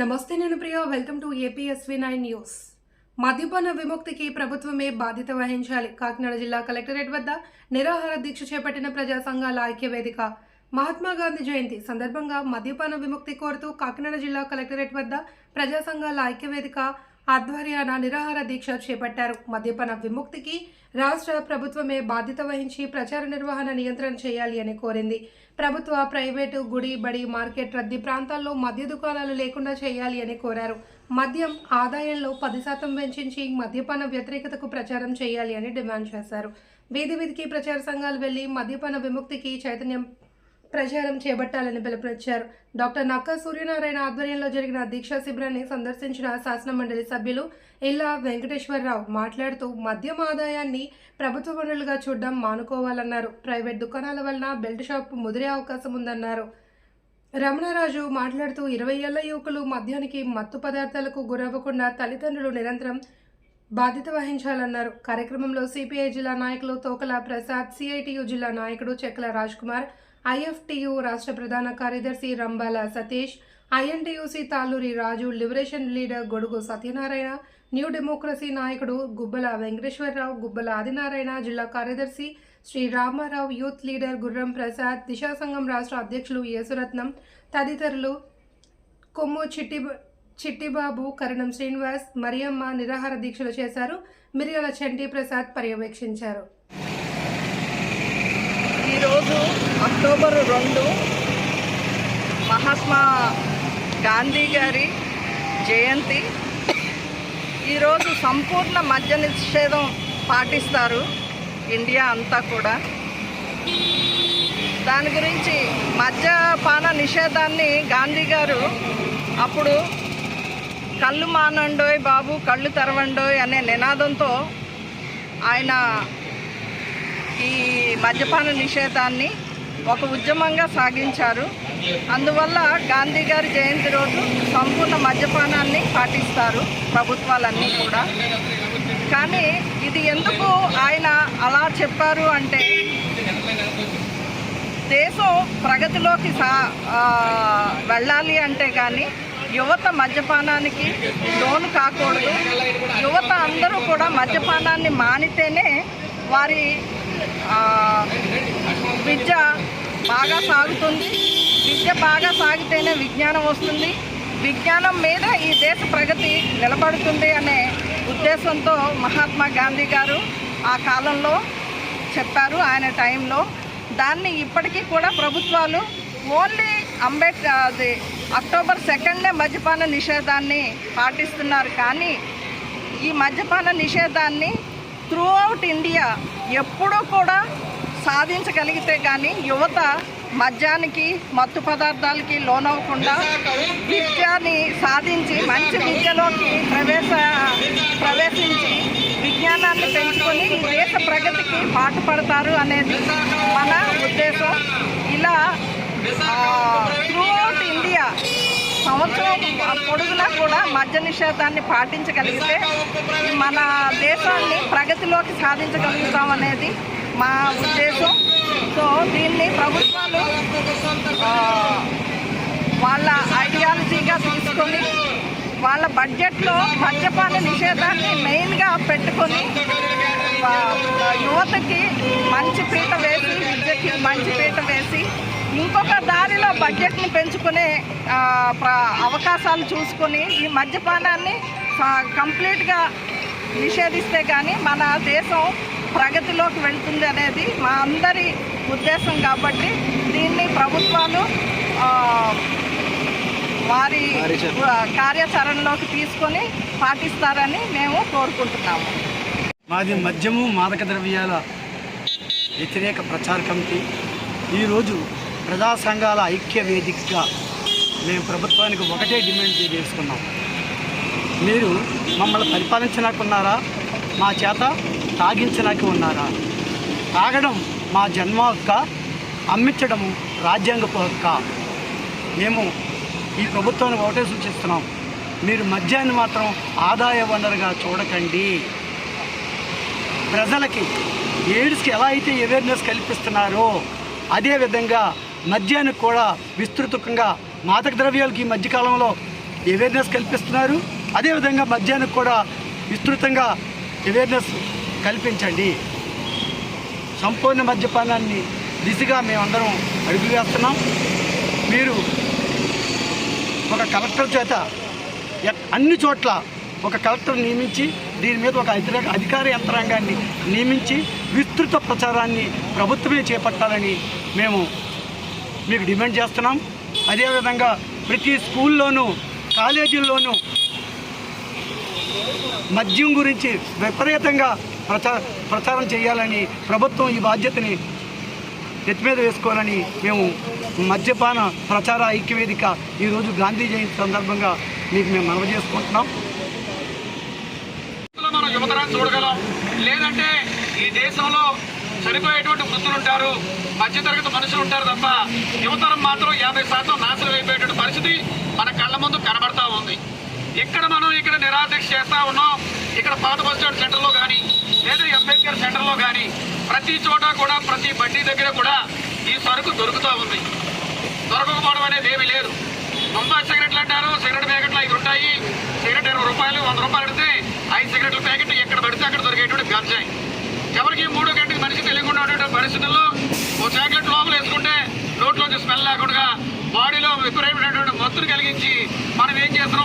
నమస్తే నేను Priya welcome to APSV nine news. మద్యపాన విముక్తికి ప్రభుత్వమే బాధ్యత వహించాలి. కాకినాడ జిల్లా కలెక్టరేట్ వద్ద నిరాహార దీక్ష చేపట్టిన ప్రజా సంఘాల ఐక్యవేదిక. మహాత్మా గాంధీ జయంతి సందర్భంగా మద్యపాన విముక్తి కోరుతూ కాకినాడ జిల్లా కలెక్టరేట్ వద్ద ప్రజా సంఘాల ఐక్యవేదిక ఆధ్వర్యాన నిరాహార దీక్ష చేపట్టారు. మద్యపాన విముక్తికి రాష్ట్ర ప్రభుత్వమే బాధ్యత వహించి ప్రచార నిర్వహణ నియంత్రణ చేయాలి అని కోరింది. ప్రభుత్వ ప్రైవేటు గుడి బడి మార్కెట్ రద్దీ ప్రాంతాల్లో మద్య దుకాణాలు లేకుండా చేయాలి అని కోరారు. మద్యం ఆదాయంలో పది శాతం వెంచించి మద్యపాన వ్యతిరేకతకు ప్రచారం చేయాలి అని డిమాండ్ చేశారు. వీధి వీధికి ప్రచార సంఘాలు వెళ్ళి మద్యపాన విముక్తికి చైతన్యం ప్రచారం చేపట్టాలని పిలుపునిచ్చారు. డాక్టర్ నక్క సూర్యనారాయణ ఆధ్వర్యంలో జరిగిన దీక్షా శిబిరాన్ని సందర్శించిన శాసన మండలి సభ్యులు ఇల్లా వెంకటేశ్వరరావు మాట్లాడుతూ మద్యం ఆదాయాన్ని ప్రభుత్వ వనరులుగా చూడడం మానుకోవాలన్నారు. ప్రైవేట్ దుకాణాల వలన బెల్ట్ షాప్ ముదిరే అవకాశం ఉందన్నారు. రమణరాజు మాట్లాడుతూ ఇరవై ఏళ్ళ యువకులు మద్యానికి మత్తు పదార్థాలకు గురవ్వకుండా తల్లిదండ్రులు నిరంతరం బాధ్యత వహించాలన్నారు. కార్యక్రమంలో సిపిఐ జిల్లా నాయకులు తోకల ప్రసాద్ సిఐటియు జిల్లా నాయకుడు చెక్కల రాజ్ కుమార్ ఐఎఫ్టియు రాష్ట్ర ప్రధాన కార్యదర్శి Rambala Satish INTUC Taluri Raju liberation leader Godugu Satyanarayana new democracy నాయకుడు గుబ్బల వెంకటేశ్వరరావు గుబ్బల ఆదినారాయణ జిల్లా కార్యదర్శి శ్రీ రామారావు యూత్ లీడర్ గుర్రం ప్రసాద్ దిశా సంఘం రాష్ట్ర అధ్యక్షులు యేసురత్నం తదితరులు కొమ్ము చిట్టి చిట్టిబాబు కరణం శ్రీనివాస్ మరియమ్మ నిరాహార దీక్షలు చేశారు. మిరియాల చంటి ప్రసాద్ పర్యవేక్షించారు. ఈరోజు అక్టోబర్ రెండు మహాత్మా గాంధీ గారి జయంతి. ఈరోజు సంపూర్ణ మద్య నిషేధం పాటిస్తారు ఇండియా అంతా కూడా. దాని గురించి మద్యపాన నిషేధాన్ని గాంధీ గారు అప్పుడు కళ్ళు మానండోయ్ బాబు కళ్ళు తెరవండోయ్ అనే నినాదంతో ఆయన ఈ మద్యపాన నిషేధాన్ని ఒక ఉద్యమంగా సాగించారు. అందువల్ల గాంధీ గారి జయంతి రోజు సంపూర్ణ మద్యపానాన్ని పాటిస్తారు ప్రభుత్వాలన్నీ కూడా. కానీ ఇది ఎందుకు ఆయన అలా చెప్పారు అంటే దేశం ప్రగతిలోకి సా వెళ్ళాలి అంటే కానీ యువత మద్యపానానికి లోను కాకూడదు. యువత అందరూ కూడా మద్యపానాన్ని మానితేనే వారి విద్య బాగా సాగుతుంది. విద్య బాగా సాగితేనే విజ్ఞానం వస్తుంది. విజ్ఞానం మీద ఈ దేశ ప్రగతి నిలబడుతుంది అనే ఉద్దేశంతో మహాత్మా గాంధీ గారు ఆ కాలంలో చెప్పారు ఆయన టైంలో. దాన్ని ఇప్పటికీ కూడా ప్రభుత్వాలు ఓన్లీ అంబేద్కర్ అది అక్టోబర్ సెకండ్నే మద్యపాన నిషేధాన్ని పాటిస్తున్నారు. కానీ ఈ మద్యపాన నిషేధాన్ని త్రూ అవుట్ ఇండియా ఎప్పుడూ కూడా సాధించగలిగితే కానీ యువత మద్యానికి మత్తు పదార్థాలకి లోనవ్వకుండా విద్యని సాధించి మంచి విద్యలోకి ప్రవేశ ప్రవేశించి విజ్ఞానాన్ని పెంచుకొని ఈ దేశ ప్రగతికి పాటుపడతారు అనేది మన ఉద్దేశం. ఇలా త్రూ అవుట్ ఇండియా సంవత్సరం పొడుగునా కూడా మద్య నిషేధాన్ని పాటించగలిగితే మన దేశాన్ని ప్రగతిలోకి సాధించగలుగుతాం అనేది మా ఉద్దేశం. సో దీన్ని ప్రభుత్వాలు వాళ్ళ ఐడియాలజీగా తీసుకొని వాళ్ళ బడ్జెట్లో మద్యపాన నిషేధాన్ని మెయిన్గా పెట్టుకొని యువతకి మంచి పీట వేసి విద్యకి మంచి పీట వేసి ఇంకొక దారిలో బడ్జెట్ని పెంచుకునే అవకాశాలు చూసుకొని ఈ మద్యపానాన్ని కంప్లీట్గా నిషేధిస్తే కానీ మన దేశం ప్రగతిలోకి వెళ్తుంది అనేది మా అందరి ఉద్దేశం కాబట్టి దీన్ని ప్రభుత్వాలు వారి కార్యాచరణలోకి తీసుకొని పాటిస్తారని మేము కోరుకుంటున్నాము. మాది మద్యము మాదక ద్రవ్యాల వ్యతిరేక ప్రచార కమిటీ. ఈరోజు ప్రజా సంఘాల ఐక్య వేదికగా మేము ప్రభుత్వానికి ఒకటే డిమాండ్ చేసుకున్నాం మీరు మమ్మల్ని పరిపాలించడానికి ఉన్నారా మా చేత తాగించడానికి ఉన్నారా తాగడం మా జన్మ హక్క? అమ్మించడం రాజ్యాంగపు హక్క? మేము ఈ ప్రభుత్వానికి ఒకటే సూచిస్తున్నాం. మీరు మద్యాన్ని మాత్రం ఆదాయ వనరుగా చూడకండి. ప్రజలకి ఎయిడ్స్కి ఎలా అయితే అవేర్నెస్ కల్పిస్తున్నారో అదేవిధంగా మద్యానికి కూడా విస్తృతంగా మాదక ద్రవ్యాలకి ఈ మధ్యకాలంలో అవేర్నెస్ కల్పిస్తున్నారు. అదేవిధంగా మద్యానికి కూడా విస్తృతంగా అవేర్నెస్ కల్పించండి. సంపూర్ణ మద్యపానాన్ని దిశగా మేమందరం అడుగు వేస్తున్నాం. మీరు ఒక కలెక్టర్ చేత అన్ని చోట్ల ఒక కలెక్టర్ నియమించి దీని మీద ఒక అధికార అధికార యంత్రాంగాన్ని నియమించి విస్తృత ప్రచారాన్ని ప్రభుత్వమే చేపట్టాలని మేము మీకు డిమాండ్ చేస్తున్నాం. అదేవిధంగా ప్రతి స్కూల్లోనూ కాలేజీల్లోనూ మద్యం గురించి విపరీతంగా ప్రచార ప్రచారం చేయాలని ప్రభుత్వం ఈ బాధ్యతని ఎత్తి మీద వేసుకోవాలని మేము మద్యపాన ప్రచార ఐక్యవేదిక ఈరోజు గాంధీ జయంతి సందర్భంగా మీకు మేము మనవి చేసుకుంటున్నాం. లో చూడగలం. లేదంటే ఈ దేశంలో చనిపోయేటువంటి వృద్ధులు ఉంటారు మధ్యతరగతి మనుషులు ఉంటారు తప్ప యువతరం మాత్రం యాభై శాతం నాశనం అయిపోయేటువంటి పరిస్థితి మన కళ్ళ ముందు కనబడతా ఉంది. ఇక్కడ మనం ఇక్కడ నిరాదీక్ష చేస్తా ఉన్నాం. ఇక్కడ పాత బస్ స్టాండ్ సెంటర్లో కానీ లేదా అంబేద్కర్ సెంటర్లో కానీ ప్రతి చోట కూడా ప్రతి బడ్డీ దగ్గర కూడా ఈ సరుకు దొరుకుతూ ఉంది. దొరకకపోవడం అనేది ఏమీ లేదు. ముంబై సిగరెట్లు అంటారు సిగరెట్ ప్యాకెట్లు ఐదు ఉంటాయి. సిగరెట్ ఇరవై రూపాయలు వంద రూపాయలు పరిస్థితుల్లో ఓ చాక్లెట్ లోపల వేసుకుంటే నోట్లోంచి స్మెల్ లేకుండా బాడీలో విపరీతమైనటువంటి మత్తును కలిగించి మనం ఏం చేస్తాం?